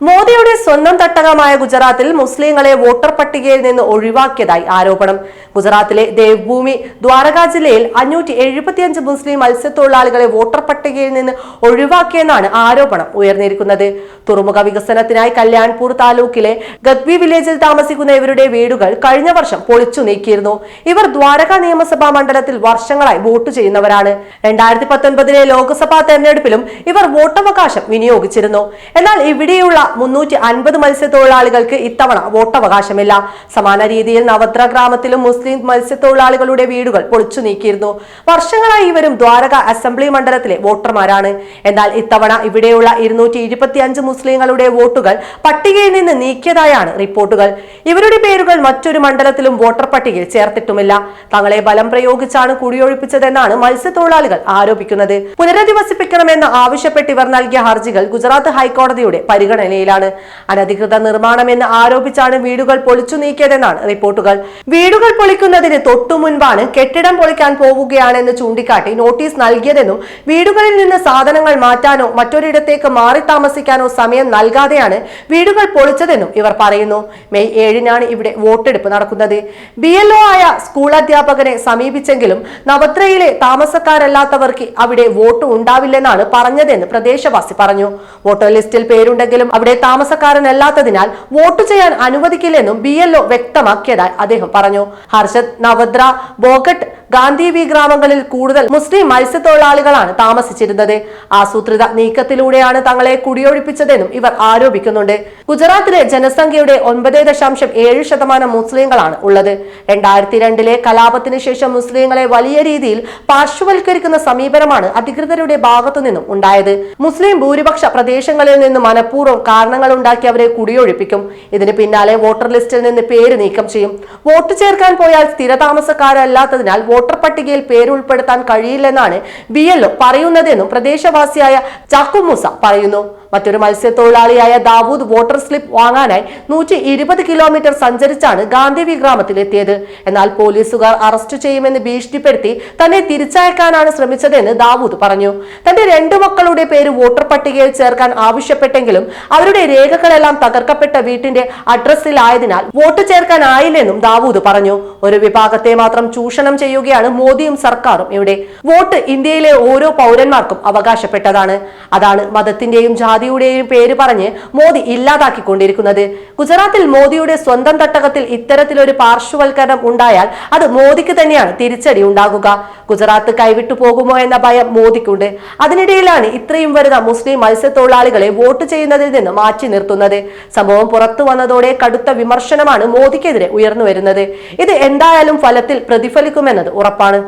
മോദിയുടെ സ്വന്തം തട്ടകമായ ഗുജറാത്തിൽ മുസ്ലിങ്ങളെ വോട്ടർ പട്ടികയിൽ നിന്ന് ഒഴിവാക്കിയതായി ആരോപണം. ഗുജറാത്തിലെ ദേവ്ഭൂമി ദ്വാരക ജില്ലയിൽ അഞ്ഞൂറ്റി എഴുപത്തിയഞ്ച് മുസ്ലിം മത്സ്യത്തൊഴിലാളികളെ വോട്ടർ പട്ടികയിൽ നിന്ന് ഒഴിവാക്കിയെന്നാണ് ആരോപണം ഉയർന്നിരിക്കുന്നത്. തുറമുഖ വികസനത്തിനായി കല്യാൺപൂർ താലൂക്കിലെ ഗദ്വി വില്ലേജിൽ താമസിക്കുന്ന ഇവരുടെ വീടുകൾ കഴിഞ്ഞ വർഷം പൊളിച്ചു നീക്കിയിരുന്നു. ഇവർ ദ്വാരക നിയമസഭാ മണ്ഡലത്തിൽ വർഷങ്ങളായി വോട്ട് ചെയ്യുന്നവരാണ്. രണ്ടായിരത്തി പത്തൊൻപതിലെ ലോക്സഭാ തെരഞ്ഞെടുപ്പിലും ഇവർ വോട്ടവകാശം വിനിയോഗിച്ചിരുന്നു. എന്നാൽ ഇവിടെയുള്ള മുന്നൂറ്റി അൻപത് മത്സ്യത്തൊഴിലാളികൾക്ക് ഇത്തവണ വോട്ടവകാശമില്ല. സമാന രീതിയിൽ നവത്ര ഗ്രാമത്തിലും മുസ്ലിം മത്സ്യത്തൊഴിലാളികളുടെ വീടുകൾ പൊളിച്ചു നീക്കിയിരുന്നു. വർഷങ്ങളായി ഇവരും ദ്വാരക അസംബ്ലി മണ്ഡലത്തിലെ വോട്ടർമാരാണ്. എന്നാൽ ഇത്തവണ ഇവിടെയുള്ള ഇരുന്നൂറ്റി ഇരുപത്തിയഞ്ച് മുസ്ലിങ്ങളുടെ വോട്ടുകൾ പട്ടികയിൽ നിന്ന് നീക്കിയതായാണ് റിപ്പോർട്ടുകൾ. ഇവരുടെ പേരുകൾ മറ്റൊരു മണ്ഡലത്തിലും വോട്ടർ പട്ടികയിൽ ചേർത്തിട്ടുമില്ല. തങ്ങളെ ബലം പ്രയോഗിച്ചാണ് കുടിയൊഴിപ്പിച്ചതെന്നാണ് മത്സ്യത്തൊഴിലാളികൾ ആരോപിക്കുന്നത്. പുനരധിവസിപ്പിക്കണമെന്ന് ആവശ്യപ്പെട്ട് ഇവർ നൽകിയ ഹർജികൾ ഗുജറാത്ത് ഹൈക്കോടതിയുടെ പരിഗണനയിലാണ് അനധികൃത നിർമ്മാണമെന്ന് ആരോപിച്ചാണ് വീടുകൾ പൊളിച്ചു നീക്കിയതെന്നാണ് റിപ്പോർട്ടുകൾ. വീടുകൾ പൊളിക്കുന്നതിന് തൊട്ടു മുൻപാണ് കെട്ടിടം പൊളിക്കാൻ പോവുകയാണെന്ന് ചൂണ്ടിക്കാട്ടി നോട്ടീസ് നൽകിയതെന്നും വീടുകളിൽ നിന്ന് സാധനങ്ങൾ മാറ്റാനോ മറ്റൊരിടത്തേക്ക് മാറി താമസിക്കാനോ സമയം നൽകാതെയാണ് വീടുകൾ പൊളിച്ചതെന്നും ഇവർ പറയുന്നു. മെയ് ഏഴിനാണ് ഇവിടെ വോട്ടെടുപ്പ് നടക്കുന്നത്. ബി എൽ ഒ ആയ സ്കൂൾ അധ്യാപകനെ സമീപിച്ചെങ്കിലും നവത്രയിലെ താമസക്കാരല്ലാത്തവർക്ക് അവിടെ വോട്ട് ഉണ്ടാവില്ലെന്നാണ് പറഞ്ഞതെന്ന് പ്രദേശവാസി പറഞ്ഞു. വോട്ടർ ലിസ്റ്റിൽ പേരുണ്ടെങ്കിലും അവിടെ താമസക്കാരനല്ലാത്തതിനാൽ വോട്ട് ചെയ്യാൻ അനുവദിക്കില്ലെന്നും ബി എൽ ഒ വ്യക്തമാക്കിയതായി അദ്ദേഹം പറഞ്ഞു. ഹർഷദ് നവദ്ര ബോഗട്ട് ഗാന്ധി വി ഗ്രാമങ്ങളിൽ കൂടുതൽ മുസ്ലിം മത്സ്യത്തൊഴിലാളികളാണ് താമസിച്ചിരുന്നത്. ആസൂത്രിത നീക്കത്തിലൂടെയാണ് തങ്ങളെ കുടിയൊഴിപ്പിച്ചതെന്നും ഇവർ ആരോപിക്കുന്നുണ്ട്. ഗുജറാത്തിലെ ജനസംഖ്യയുടെ ഒൻപത് ദശാംശം ഏഴ് ശതമാനം മുസ്ലിങ്ങളാണ് ഉള്ളത്. രണ്ടായിരത്തി രണ്ടിലെ കലാപത്തിന് ശേഷം മുസ്ലിങ്ങളെ വലിയ രീതിയിൽ പാർശ്വവൽക്കരിക്കുന്ന സമീപനമാണ് അധികൃതരുടെ ഭാഗത്തു നിന്നും ഉണ്ടായത്. മുസ്ലിം ഭൂരിപക്ഷ പ്രദേശങ്ങളിൽ നിന്ന് മനഃപൂർവം കാരണങ്ങൾ ഉണ്ടാക്കി അവരെ കുടിയൊഴിപ്പിക്കും. ഇതിന് പിന്നാലെ വോട്ടർ ലിസ്റ്റിൽ നിന്ന് പേര് നീക്കം ചെയ്യും. വോട്ട് ചേർക്കാൻ പോയാൽ സ്ഥിരതാമസക്കാരല്ലാത്തതിനാൽ വോട്ടർ പട്ടികയിൽ പേരുൾപ്പെടുത്താൻ കഴിയില്ലെന്നാണ് ബി എൽ പറയുന്നതെന്നും പ്രദേശവാസിയായ ചാക്കുമൂസ പറയുന്നു. മറ്റൊരു മത്സ്യത്തൊഴിലാളിയായ ദാവൂദ് വോട്ടർ സ്ലിപ്പ് വാങ്ങാനായി നൂറ്റി ഇരുപത് കിലോമീറ്റർ സഞ്ചരിച്ചാണ് ഗാന്ധിവി ഗ്രാമത്തിലെത്തിയത്. എന്നാൽ പോലീസുകാർ അറസ്റ്റ് ചെയ്യുമെന്ന് ഭീഷണിപ്പെടുത്തി തന്നെ തിരിച്ചയക്കാനാണ് ശ്രമിച്ചതെന്ന് ദാവൂദ് പറഞ്ഞു. തന്റെ രണ്ടു മക്കളുടെ പേര് വോട്ടർ പട്ടികയിൽ ചേർക്കാൻ ആവശ്യപ്പെട്ടെങ്കിലും അവരുടെ രേഖകളെല്ലാം തകർക്കപ്പെട്ട വീട്ടിന്റെ അഡ്രസ്സിലായതിനാൽ വോട്ട് ചേർക്കാനായില്ലെന്നും ദാവൂദ് പറഞ്ഞു. ഒരു വിഭാഗത്തെ മാത്രം ചൂഷണം ചെയ്യുകയാണ് മോദിയും സർക്കാരും ഇവിടെ. വോട്ട് ഇന്ത്യയിലെ ഓരോ പൗരന്മാർക്കും അവകാശപ്പെട്ടതാണ്. അതാണ് മതത്തിന്റെയും ജാതിയുടെയും പേര് പറഞ്ഞ് മോദി ഇല്ലാതാക്കിക്കൊണ്ടിരിക്കുന്നത്. ഗുജറാത്തിൽ മോദിയുടെ സ്വന്തം തട്ടകത്തിൽ ഇത്തരത്തിലൊരു പാർശ്വവൽക്കരണം ഉണ്ടായാൽ അത് മോദിക്ക് തന്നെയാണ് തിരിച്ചടി ഉണ്ടാകുക. ഗുജറാത്ത് കൈവിട്ടു പോകുമോ എന്ന ഭയം മോദിക്കുണ്ട്. അതിനിടയിലാണ് ഇത്രയും വരുന്ന മുസ്ലിം മത്സ്യത്തൊഴിലാളികളെ വോട്ട് ചെയ്യുന്നതിൽ നിന്ന് മാറ്റി നിർത്തുന്നത്. സംഭവം പുറത്തു വന്നതോടെ കടുത്ത വിമർശനമാണ് മോദിക്കെതിരെ ഉയർന്നു വരുന്നത്. ഇത് എന്തായാലും ഫലത്തിൽ പ്രതിഫലിക്കുമെന്നത് ഉറപ്പാണ്.